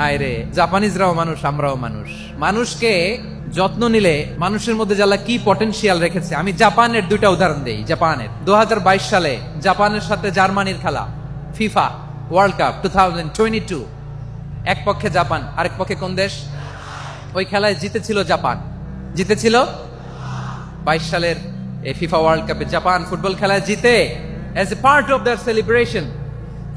হায় জাপানিজরাও মানুষ, আমরাও মানুষ। মানুষকে যত্ন নিলে মানুষের মধ্যে যারা কি পটেনশিয়াল রেখেছে, আমি জাপানের দুইটা উদাহরণ দেই, জাপানের। দুহাজার বাইশ সালে জাপানের সাথে জার্মানির খেলা, FIFA World Cup, two thousand এক পক্ষে জাপান, আরেক পক্ষে কোন দেশ? ওই খেলায় জিতেছিল জাপান। জিতেছিল? বাইশ সালের এই ফিফা ওয়ার্ল্ড কাপে জাপান ফুটবল খেলায় জিতে as a part of their celebration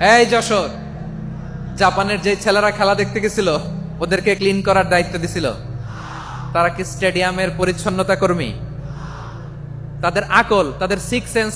এই যশোর, জাপানের যে ছেলেরা খেলা দেখতে গেছিল, ওদেরকে ক্লিন করার দায়িত্ব দিছিল। তারা কি স্টেডিয়ামের পরিচ্ছন্নতা কর্মী? তাদের আকল, তাদের সিক্স সেন্স